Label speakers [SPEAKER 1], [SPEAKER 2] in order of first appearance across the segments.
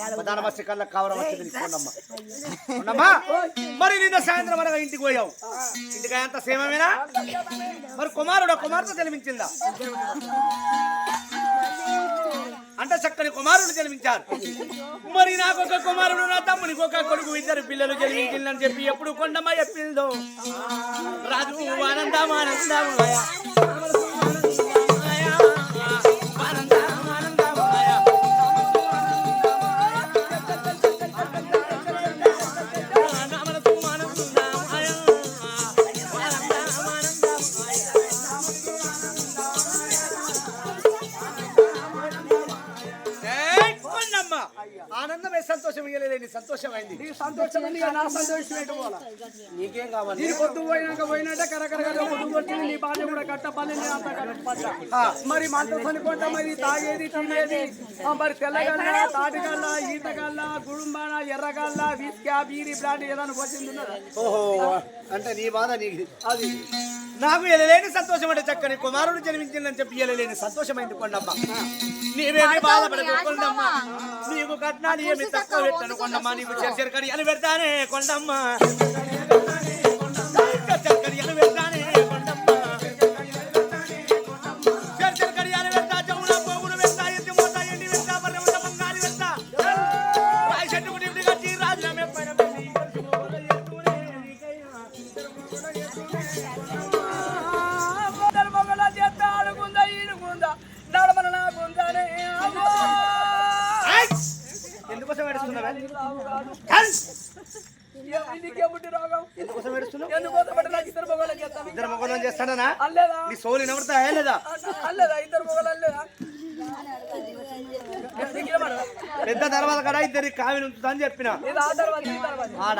[SPEAKER 1] ప్రధాన బస్సు కల్లా కొండమ్మా మరి నిన్న సాయంత్రం అనగా ఇంటికి పోయావు. ఇంటికి అంత సేమమేనా? మరి కుమారుడు కుమార్తె జన్మించిందా? అంటే చక్కని కుమారుడు జన్మించారు. మరి నాకు ఒక కుమారుడు నా తమ్మునికి ఒక కొడుకు ఇద్దరు పిల్లలు జన్మించిందని చెప్పి ఎప్పుడు కొండమ్మ చెప్పిందో? రాజు ఆనందం ఆనందం సంతోషం ఇయ్యలేని సంతోషమైంది.
[SPEAKER 2] నీ సంతోషం ఉంది ఇక నా సంతోషం ఏంటో పోలా.
[SPEAKER 1] నీకేం కావాలి?
[SPEAKER 2] నీ పొద్దు పోయినాక పోయినట్టే కరకరగా పొద్దు వచ్చింది నీ బాధ్య కూడా కట్టపల్లి నేను అంతా కట్టపడ్డా
[SPEAKER 1] ఆ.
[SPEAKER 2] మరి మంట మరి తాగేది తినేది. ఆ, మరి తెల్లగల్ల తాటిగల్ల ఈతగల్ల గుడుంబాన ఎర్రగల్ల విస్కా బీరి బ్రాండ్ ఏదైనా వచ్చింది?
[SPEAKER 1] ఓహో అంటే నీ బాధ నీకు. అది. నాకు ఎలలేని సంతోషం అంటే చక్కని కుమారుడు జన్మించిందని చెప్పి ఎలలేని సంతోషమైంది కొండమ్మ. నీవేమి బాధపడకు కొండమ్మ. నీకు కట్నాలు ఏమి తక్కువ పెట్టను కొండమ్మ నీకు చెరకడి అని పెడతానే కొండమ్మ. చక్కని అని పెడతానే. ఎందుకోసం ఏడుస్తున్నావు?
[SPEAKER 2] ఇద్దరు మొగల చేస్తాను
[SPEAKER 1] ఇద్దరు మొగలం చేస్తానా
[SPEAKER 2] అల్లేదా?
[SPEAKER 1] నీ సోలి నవ్వుతా లేదా
[SPEAKER 2] అల్లేదా? ఇద్దరు మొగలు అల్లేదా?
[SPEAKER 1] పెద్ద తర్వాత కూడా ఇద్దరి కావి ఉంచుతా అని చెప్పిన. ఆడ.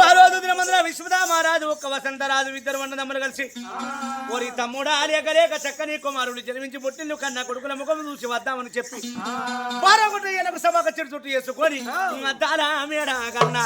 [SPEAKER 1] ఆ రోజు దినమందున విశ్వదా మహారాజు ఒక్క వసంతరాజు ఇద్దరు వండదమ్మలు కలిసి ఓరి తమ్ముడా లేక లేక చక్కని కుమారుడు జన్మించి పుట్టిల్లు కన్నా కొడుకుల ముఖం చూసి వద్దామని చెప్పి ఏళ్ళకు సభకు చెడు చుట్టూ చేసుకొని అద్దాల మేడ కన్నా?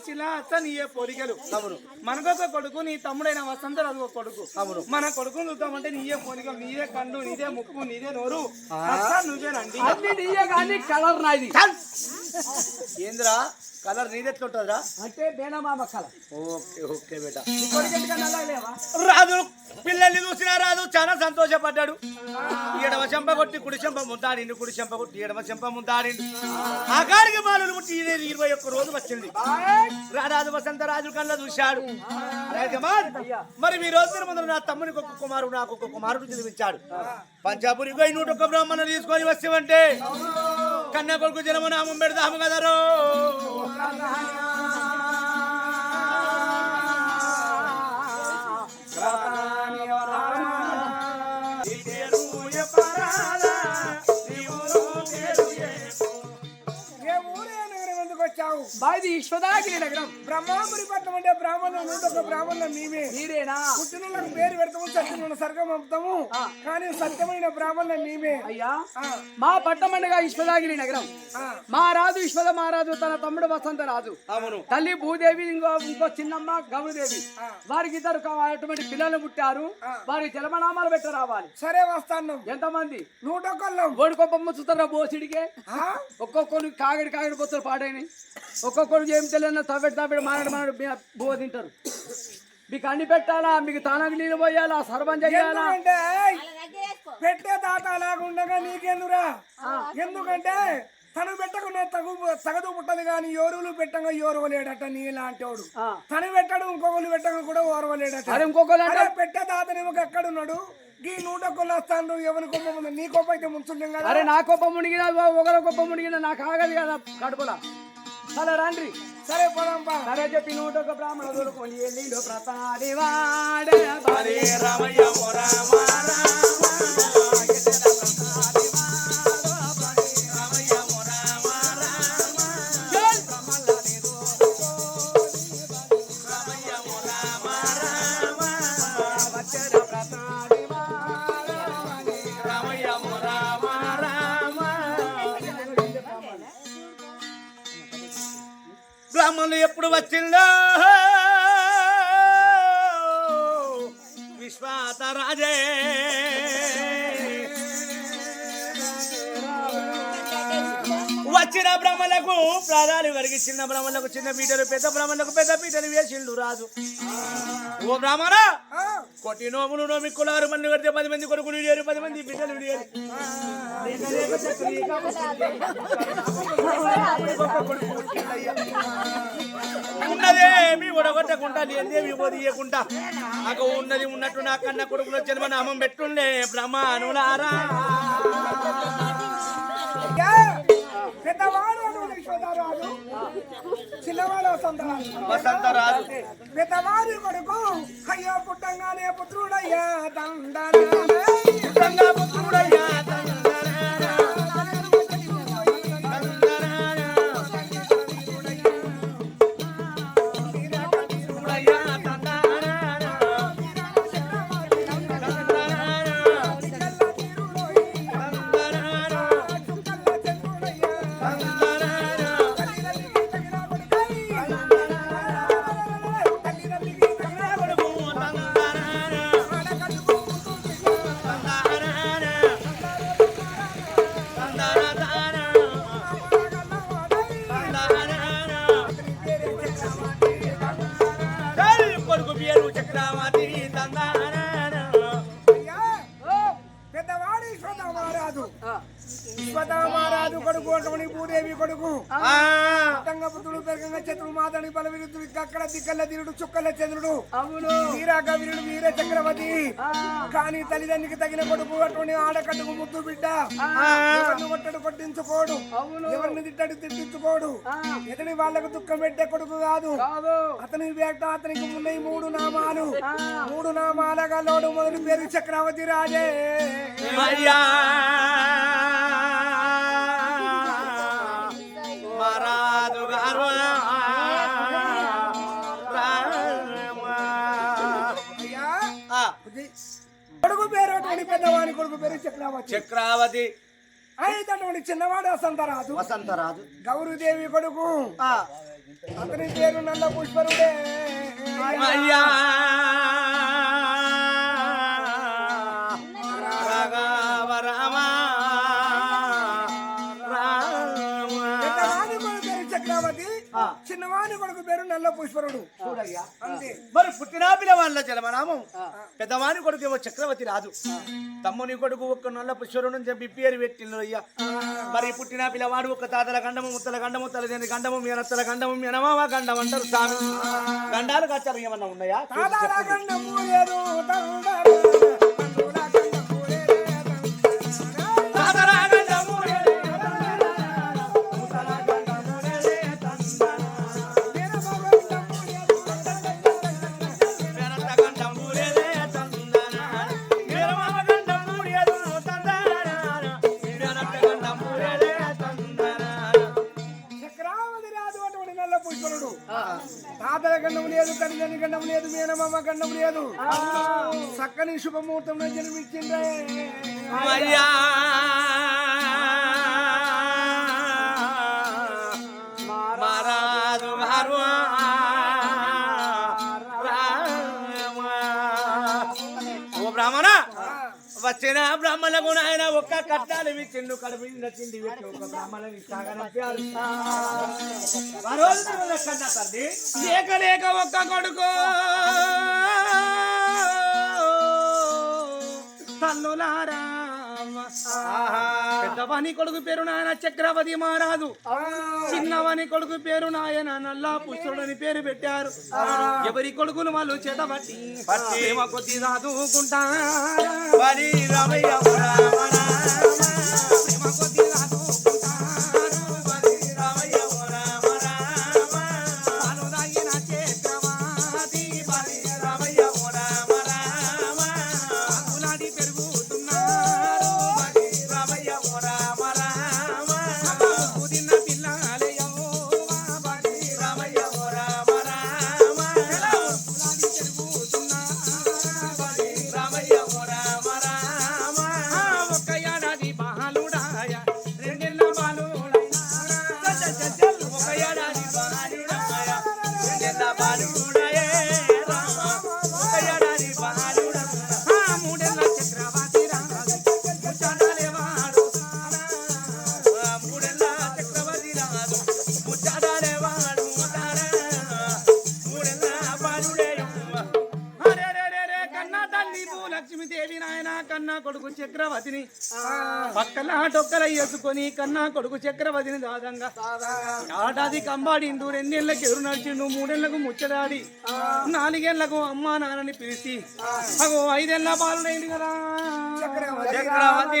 [SPEAKER 1] చూసిలా అత్త నీయే పోలికలు? అవును. మనకొక కొడుకు నీ తమ్ముడైన వసంతరాజు ఒక కొడుకు. అవును. మన కొడుకుని చూద్దామంటే నీయే పోలికలు? నీదే కన్ను నీదే ముక్కు నీదే నోరు. అత్త నువ్వేనండి
[SPEAKER 2] అన్ని నీయే కానీ కలర్ నాది.
[SPEAKER 1] ఏంద్రా? కలర్ నీదెట్లుంటుందిరా
[SPEAKER 2] అంటే బేనమామ కలర్.
[SPEAKER 1] ఓకే ఓకే బేటా. రాజు పిల్లల్ని చూసిన రాజు చాలా సంతోషపడ్డాడు. ఎడమ చెంప కొట్టి కుడి చెంప ముందాడిండు కుడి చెంప కొట్టి ఎడమ చెంప ముందాడిండు. ఆకారికి బాలులు పుట్టి ఇదే ఇరవై ఒక్క రోజు వచ్చింది. రారాజు వసంత రాజు కళ్ళ చూశాడు. మరి మీ రోజు ముందు నా తమ్మునికి ఒక కుమారుడు నాకు ఒక కుమారుడు జన్మించాడు. పంచాపురి పోయి నూట ఒక్క బ్రాహ్మణులు తీసుకొని వస్తామంటే కన్న కొడుకు జనము నామం పెడదాము కదరో
[SPEAKER 2] ఏ బాయిది విశ్వదాగిరి నగరం.
[SPEAKER 3] బ్రహ్మాపురి పట్టణం అంటే బ్రాహ్మణులు నూట ఒక బ్రాహ్మణులు మేమే.
[SPEAKER 2] మీరేనా?
[SPEAKER 3] పుట్టినలకు పేరు పెడతాము సత్యమైన సర్గం పంపుతాము. కానీ సత్యమైన బ్రాహ్మణులు మేమే.
[SPEAKER 2] అయ్యా. మా పట్టమండగా విశ్వదాగిరి నగరం. మా రాజు విశ్వద మహారాజు తన తమ్ముడు వసంత రాజు.
[SPEAKER 1] అవును.
[SPEAKER 2] తల్లి భూదేవి ఇంకో ఇంకో చిన్నమ్మ గౌరదేవి. వారికి ఇద్దరు అటువంటి పిల్లలు పుట్టారు. వారి జలమనామాలు పెట్టి రావాలి.
[SPEAKER 3] సరే వస్తాను.
[SPEAKER 2] ఎంతమంది?
[SPEAKER 3] నూట ఒకళ్ళం
[SPEAKER 2] ఓడికొప్పమ్మ చూస్తారా బోసిడికే? ఒక్కొక్కరు కాగడి కాగడి పోతారు పాడైనవి ఒక్కొక్కరు ఏం తెలియదు తవ్వెడు తవ్వెడు మానడు మానడు బువ్వ తింటారు. మీకు అన్ని పెట్టాలా? మీకు తానకు నీళ్ళు పోయాలా? సర్వం చేయాలా?
[SPEAKER 3] ఎందుకంటే పెట్టే తాత అలాగుండగా నీకెందురా? ఎందుకంటే తను పెట్టకుండా తగు తగదు పుట్టదు కానీ ఎవరులు పెట్టంగా ఓర్వలేడట నీలాంటి వాడు. తను పెట్టడు ఇంకొకరు పెట్టంగా కూడా ఓర్వలేడట
[SPEAKER 2] ఇంకొకరు
[SPEAKER 3] పెట్టే తాతనేమో ఎక్కడున్నాడు ఈ నూట కొలు వస్తాను ఎవరి కొమ్మ ఉంది? నీ కొప్ప అయితే ముంచుంటాం కదా.
[SPEAKER 2] అరే నా కొప్ప మునిగిన ఒకరి కొప్ప మునిగిన నాకు ఆగదు కదా కడుపులా. హలో రండి
[SPEAKER 3] సరే పోదాంపా
[SPEAKER 2] సరే చెప్పి నూట ఒక బ్రాహ్మణ దొరుకుని ఎల్లిండు ప్రసాది వాడే
[SPEAKER 1] రామయ్య రామ రామ. బ్రాహ్మణులు ఎప్పుడు వచ్చిందో విశ్వాత రాజే. వచ్చిన బ్రహ్మలకు ప్రాణాలు కలిగి చిన్న బ్రహ్మలకు చిన్న పీటలు పెద్ద బ్రహ్మలకు పెద్ద పీటలు వేసిండు రాజు. ఓ బ్రాహ్మణ కొట్టి నోములు నోమి కులారు మంది కడితే పది మంది కొడుకులు లేరు పది మంది ఉన్నదేమి ఉడగొట్టకుండా లేదేమి వదియకుండా నాకు ఉన్నది ఉన్నట్టు నా కన్న కొడుకులో పెట్టుండే
[SPEAKER 3] అయ్యా, పెద్దవాడు అటువంటి విశ్వదారాజు చిన్నవాడు వసంతరాజు. పెద్దవారి కొడుకు అయ్యో పుట్టంగానే పుత్రుడయ్యా.
[SPEAKER 1] గంగా పుత్రుడయ్యా తందనారా, చక్రవర్తి
[SPEAKER 3] అటువంటి భూదేవి కొడుకు. పుత్రుడు పెరగంగా చతురు మాతని బల విరుద్ధుడు అక్కడ దిక్కల తిరుడు చుక్కల చంద్రుడు.
[SPEAKER 2] అవును.
[SPEAKER 3] వీరాక వీరుడు వీర చక్రవర్తి. కానీ తల్లిదండ్రికి తగిన కొడుకు అటువంటి ఆడకట్టుకు ముద్దు బిడ్డ. ఎవరిని కొట్టడు కొట్టించుకోడు. ఎవరిని తిట్టడు తిట్టించుకోడు. ఇతని వాళ్ళకు దుఃఖం పెట్టే కొడుకు కాదు.
[SPEAKER 2] కాదు.
[SPEAKER 3] అతని వేట అతనికి ఉన్నాయి మూడు నామాలు. మూడు నామాలగా లోడు మొదటి పేరు చక్రవర్తి రాజే.
[SPEAKER 1] అయ్యా చక్రావతి.
[SPEAKER 3] అయితే చిన్నవాడు వసంతరాజు
[SPEAKER 1] వసంతరాజు
[SPEAKER 3] గౌరీదేవి కొడుకు.
[SPEAKER 1] ఆ,
[SPEAKER 3] అతని పేరు నల్ల పుష్పరుడే.
[SPEAKER 1] అయ్యా
[SPEAKER 3] చిన్నవాని కొడుకు పేరు నల్ల పుష్పరుడు.
[SPEAKER 1] మరి పుట్టిన పిల్లవాళ్ళ జన్మనామం పెద్దవాని కొడుకు ఏమో చక్రవర్తి రాజు తమ్ముని కొడుకు ఒక్క నల్ల పుష్పరుడు చెప్పి పేరు పెట్టిండ్రు అయ్యా మరి పుట్టిన పిల్లవాడు ఒక తాతల గండము ముత్తల గండము తల్లిదండ్రి గండము మీనత్తల గండము మీనమామ గండం అంటారు స్వామి గండాలు కచ్చాలు ఏమన్నా ఉన్నాయా?
[SPEAKER 3] పిల్లని గండం లేదు మేనమామ గండం లేదు. చక్కని శుభముహూర్తంలో జన్మించిందే
[SPEAKER 1] అయ్యా. వచ్చిన బ్రాహ్మణులకు నాయన ఒక్క కట్టాలు ఇచ్చిండు కడుపు నచ్చింది ఒక బ్రాహ్మణుని కన్నా తల్లి
[SPEAKER 2] లేక లేక ఒక్క కొడుకు. తల్లులారా. పెద్దవాని కొడుకు పేరు నాయన చక్రవర్తి మహారాజు. చిన్నవాని కొడుకు పేరు నాయన నల్లా పుష్టుడని పేరు పెట్టారు. ఎవరి కొడుకులు వాళ్ళు చేతబట్టి ప్రేమ కొద్ది చదువుకుంటా 张嘉玲 కొడుకు చక్రవర్తిని. పక్కన టొక్కల వేసుకొని కన్నా కొడుకు చక్రవర్తిని దాదంగా. ఏడాది కంబాడిండు రెండేళ్ళకు ఎవరు నడిచిండు మూడేళ్ళకు ముచ్చడాడి నాలుగేళ్ళకు అమ్మా నాన్నని పిలిచి అగో ఐదేళ్ళ బాలుడైంది కదా.
[SPEAKER 1] చక్రవర్తి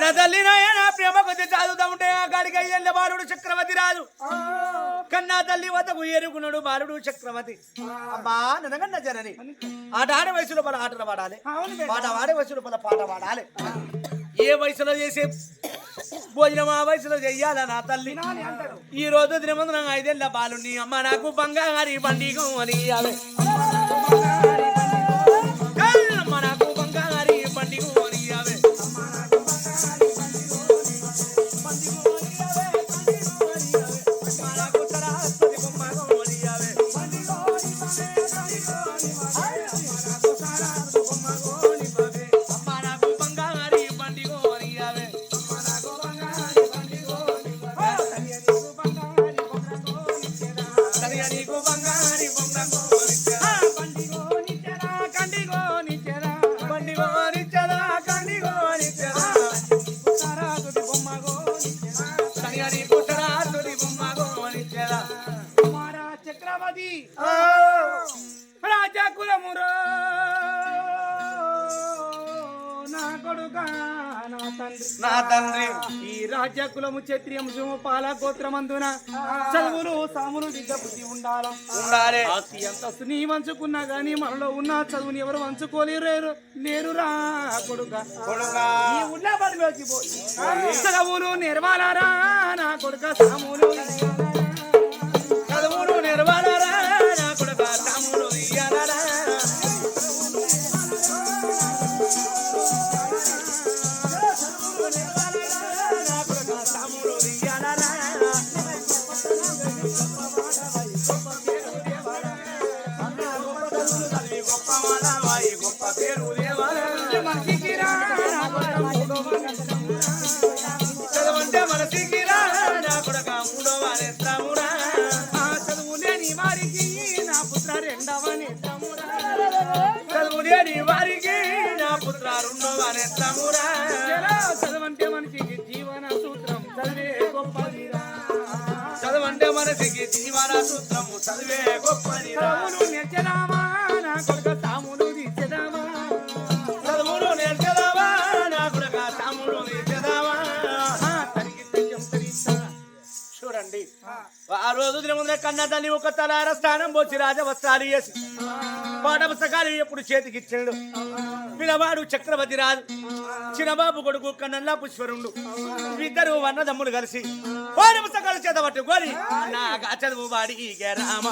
[SPEAKER 1] కన్న తల్లి నాయన ప్రేమ కొద్ది చదువుతా ఉంటే ఆ గాడికి అయ్యేళ్ళ బాలుడు చక్రవర్తి రాజు కన్నా తల్లి వద్దకు ఏరుకున్నాడు బాలుడు చక్రవర్తి. అమ్మా ననగన్న జనని. ఆట ఆడే వయసులో పల ఆటలు పాడాలి. పాట ఆడే వయసులో పల పాట పాడాలి. ఏ వయసులో చేసే భోజనం ఆ వయసులో చెయ్యాల నా తల్లి? ఈ రోజు దినమందు ఐదేళ్ళ బాలుని అమ్మ నాకు బంగారి బండిగో అని
[SPEAKER 2] రాజకులమురో నా కొడుక నా తండ్రి.
[SPEAKER 1] నా తండ్రి.
[SPEAKER 2] ఈ రాజ్య కులము క్షత్రియంశము పాల గోత్రమందున చదువులు సాములు దిగ్గ బుద్ధి ఉండాల.
[SPEAKER 1] ఉండాలి.
[SPEAKER 2] ఆస్తి అంతస్తు నీ వంచుకున్నా గాని మనలో ఉన్న చదువుని ఎవరు వంచుకోలేరు. లేరురా కొడుక.
[SPEAKER 1] కొడుకా.
[SPEAKER 2] ఉన్న పనిలోకి పోయి. చదువులు నిర్వాలారా నా కొడుక సాములు.
[SPEAKER 1] చదవంటే మనసికి
[SPEAKER 2] జీవన
[SPEAKER 1] సూత్రము. చదివే గొప్పది
[SPEAKER 2] చదువులు నెచ్చదామా నా కొడుక తాములు తీర్చదామా?
[SPEAKER 1] చదువులు నేర్చదావా నా కొడుక తమ్ముడు నేర్చదావా
[SPEAKER 2] ఆ.
[SPEAKER 1] చూడండి. రోజు దిన ముందర కన్న తల్లి ఒక తలార స్థానం పోచి రాజ వస్త్రాలు వేసి పాఠ పుస్తకాలు ఎప్పుడు చేతికి ఇచ్చాడు పిల్లవాడు చక్రవర్తి రాజు చిన్నబాబు కొడుకు కన్నల్లా పుష్పరుండు. ఇద్దరు అన్నదమ్ములు కలిసి పాఠ పుస్తకాలు చేత పట్టుకొని నా చదువు వాడి రామ.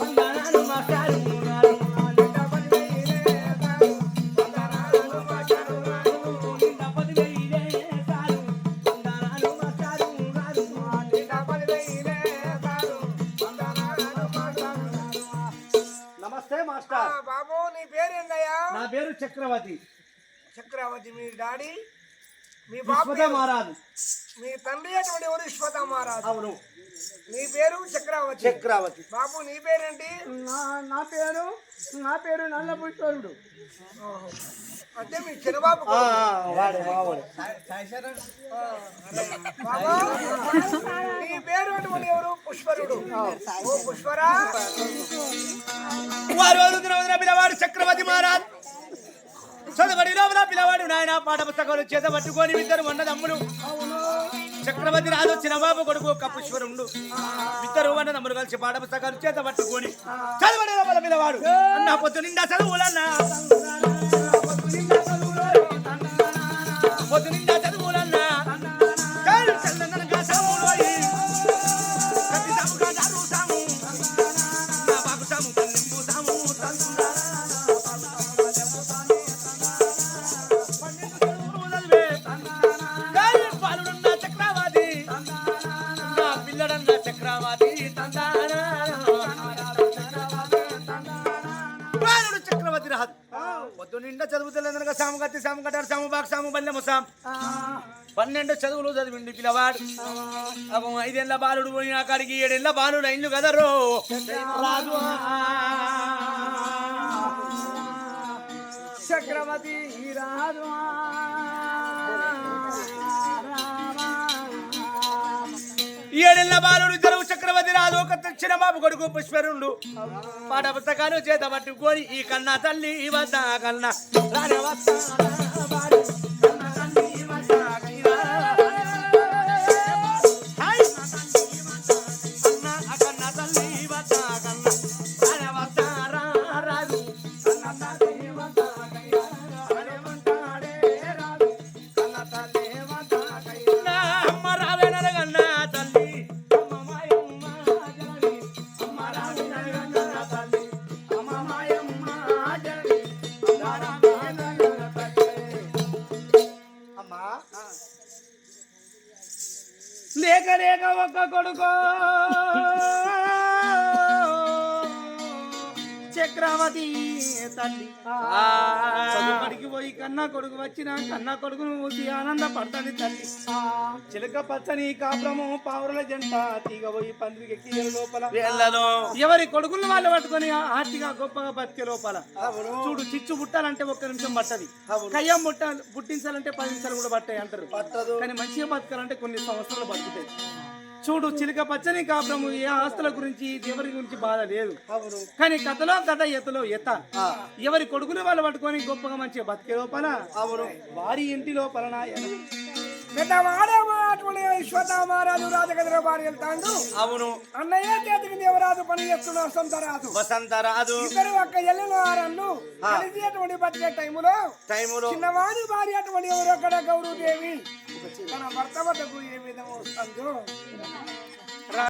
[SPEAKER 1] వందనాలు మాస్టారు గారు. నమస్తే
[SPEAKER 3] ఆ,
[SPEAKER 1] మాస్టర్
[SPEAKER 3] బాబు నీ పేరేందయ్యా
[SPEAKER 1] నా పేరు చక్రవర్తి.
[SPEAKER 3] చక్రవర్తి మీ డాడీ? మీ బాబు పేరు?
[SPEAKER 1] మహారాజు.
[SPEAKER 3] మీ తండ్రి అటువంటి ఎవరు విశ్వత మహారాజు.
[SPEAKER 1] అవును.
[SPEAKER 3] నీ పేరు చక్రవర్తి.
[SPEAKER 1] చక్రవర్తి.
[SPEAKER 3] బాబు నీ పేరేంటి?
[SPEAKER 2] నా పేరు నా పేరు నల్ల పుష్పరుడు
[SPEAKER 3] అంటే మీ చిన్నబాబు
[SPEAKER 1] వాడే మావాడే
[SPEAKER 3] బాబా నీ పేరు అటువంటి ఎవరు? పుష్పరుడు. ఓ పుష్పరా.
[SPEAKER 1] వారు పిల్లవాడు చక్రవర్తి మహారాజ్. చదువుబడి లోపల పిల్లవాడు నాయన పాఠ పుస్తకాలు చేత పట్టుకొని ఇద్దరు వంద తమ్ముడు చక్రవర్తి రాజు చిన్నబాబు కొడుకు కపుశ్వరుడు. ఇద్దరు వంద తమ్ముడు కలిసి పాఠ పుస్తకాలు చేత పట్టుకొని చదువుబడి లోపల పిల్లవాడు. అన్న పొద్దు నిండా చదువులన్నా. పొద్దు నిండా నిండా చదువుతలేదనగా సాము కత్తి సాము కట్టారు సాము బాగు సాము బల్లెము సాము పన్నెండు చదువులు చదివిండి పిల్లవాడు. ఐదేళ్ళ బాలుడు పోయిన కాడికి ఏడేళ్ళ బాలుడు అయిండు కదరో. రాజు.
[SPEAKER 2] చక్రవర్తి రాజు.
[SPEAKER 1] ఏడేళ్ళ బాలుడు చక్రవర్తి రాదు ఒక చిన్న బాబు కొడుకు పుష్పరుండు పాట పుస్తకాలు చేత పట్టుకొని ఈ కన్నా తల్లి వద్ద కన్నా.
[SPEAKER 2] లేక లేక ఒక్క కొడుకో. చక్రవర్తి తల్లి. చదువుబడికి పోయి కన్నా కొడుకు వచ్చిన కన్నా కొడుకును ఊసి ఆనంద పడుతుంది తల్లి. చిలక పచ్చని కాపురము పావురల జంట తీగ పోయి పందిరికి ఎక్కి లోపల. ఎవరి కొడుకులను వాళ్ళు పట్టుకొని ఆర్తిగా గొప్పగా బతికే లోపల. చూడు చిచ్చు పుట్టాలంటే ఒక్క నిమిషం పట్టది. కయ్యం పుట్ట పుట్టించాలంటే పది నిమిషాలు కూడా పట్టాయి అంటారు. కానీ మంచిగా బతకాలంటే కొన్ని సంవత్సరాలు బతుకుతాయి. చూడు చిలుక పచ్చని కాపురము ఏ ఆస్తుల గురించి ఎవరి గురించి బాధ లేదు. కానీ కథలో కథ ఎతలో ఎత ఎవరి కొడుకులు వాళ్ళు పట్టుకొని గొప్పగా మంచిగా బతికే లోపల వారి ఇంటి లోపల
[SPEAKER 3] అటువంటి విశ్వత మహారాజు రాజగదిలో బారి వెళ్తాడు.
[SPEAKER 1] అవును.
[SPEAKER 3] అన్నయ్య చేతికి దేవరాజు పని చేస్తున్నాడు సొంతరాజు
[SPEAKER 1] వసంత రాజు.
[SPEAKER 3] ఇద్దరు ఒక్క ఎల్లిన వారన్ను కలిసి అటువంటి బతికే టైములో
[SPEAKER 1] టైములో.
[SPEAKER 3] చిన్నవాడి భార్య అటువంటి ఎవరు అక్కడ గౌరవదేవి తన భర్త వద్దకు ఏ విధంగా వస్తుందో.